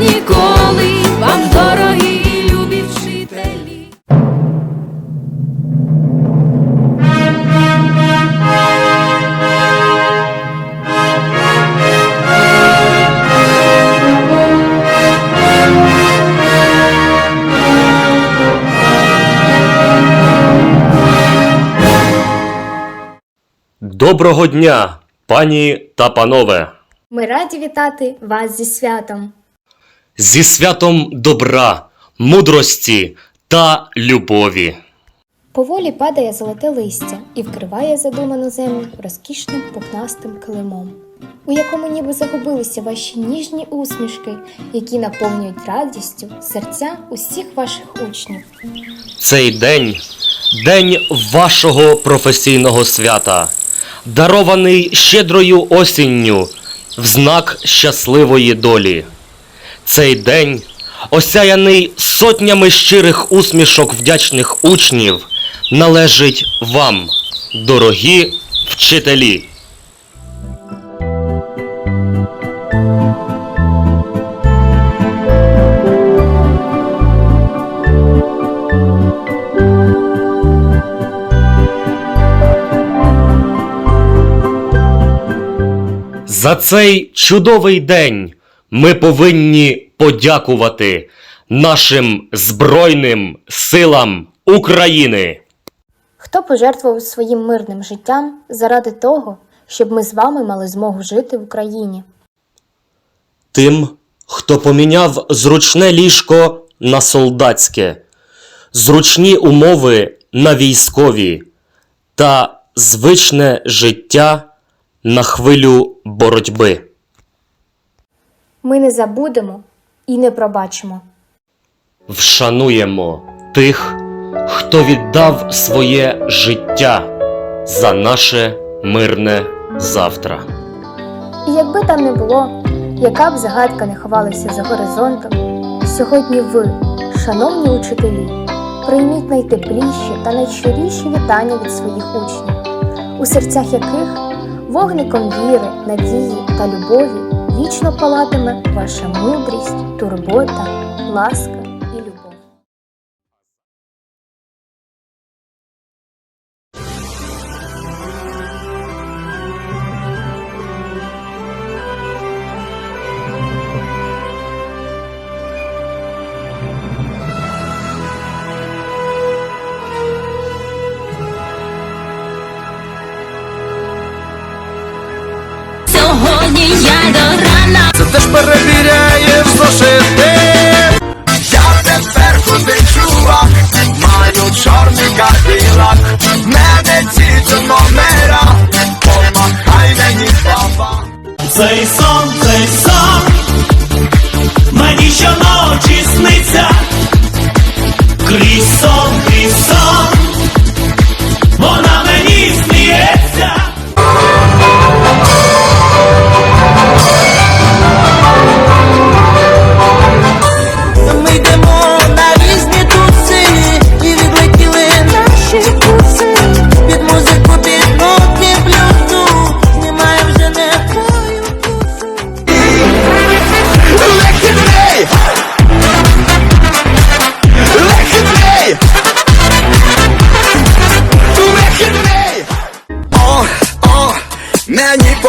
ніколи, вам дорогі любі вчителі. Доброго дня, пані та панове! Ми раді вітати вас зі святом. Зі святом добра, мудрості та любові. Поволі падає золоте листя і вкриває задуману землю розкішним пухнастим килимом, у якому ніби загубилися ваші ніжні усмішки, які наповнюють радістю серця усіх ваших учнів. Цей день день вашого професійного свята, дарований щедрою осінню в знак щасливої долі. Цей день, осяяний сотнями щирих усмішок вдячних учнів, належить вам, дорогі вчителі. За цей чудовий день ми повинні подякувати нашим Збройним силам України. Хто пожертвував своїм мирним життям заради того, щоб ми з вами мали змогу жити в Україні? Тим, хто поміняв зручне ліжко на солдатське, зручні умови на військові та звичне життя на хвилю боротьби. Ми не забудемо і не пробачимо. Вшануємо тих, хто віддав своє життя за наше мирне завтра. І якби там не було, яка б загадка не ховалася за горизонтом, сьогодні ви, шановні учителі, прийміть найтепліші та найщиріші вітання від своїх учнів, у серцях яких вогником віри, надії та любові вічно палатиме ваша мудрість, турбота, ласка después retirei els dos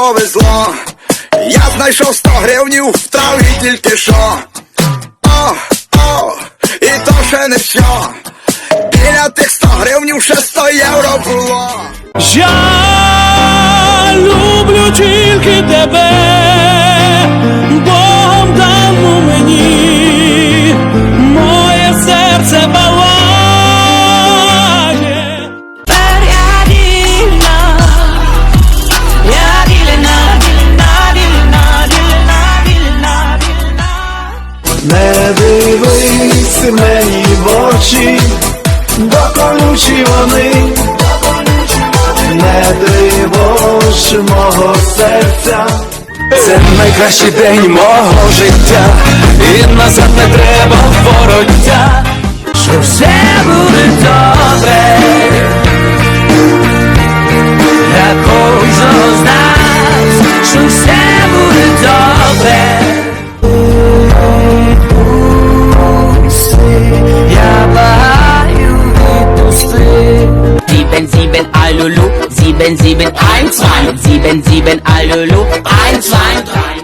повезло. Я знайшов 100 гривнів в траві тільки що. О, о, і то ще не все. Біля тих 100 гривнів ще 100 євро було. Я люблю тільки тебе, Богом дану мені, дивись мені в очі, бо колючі вони, не тривож мого серця. Це найкращий день мого життя, і назад не треба вороття, що все буде добре. Для кожного з нас, що все sieben, sieben, allelu, eins, zwei, drei.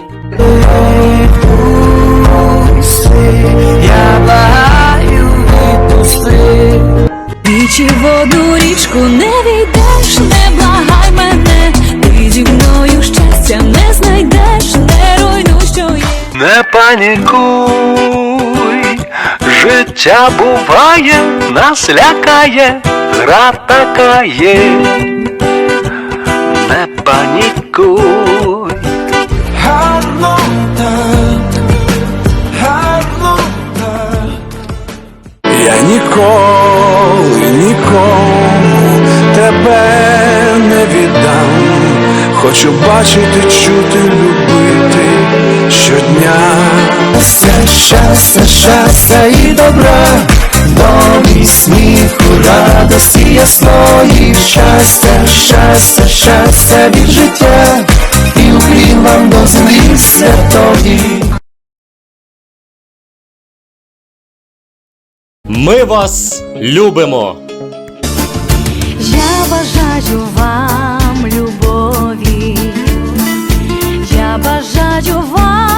Я благаю відпусти. Двічі в одну річку не війдеш, не благай мене, ти зі мною щастя не знайдеш, не руйнуй, що є. Не панікуй, життя буває, нас лякає, гра така є. Так. Я ніколи нікому тебе не віддам. Хочу бачити, чути, любити щодня. Все щастя, щастя і добра, правда ясної щастя, щастя, щастя від життя, і Україн вам до землі святої. Ми вас любимо. Я бажаю вам любові. Я бажаю вам.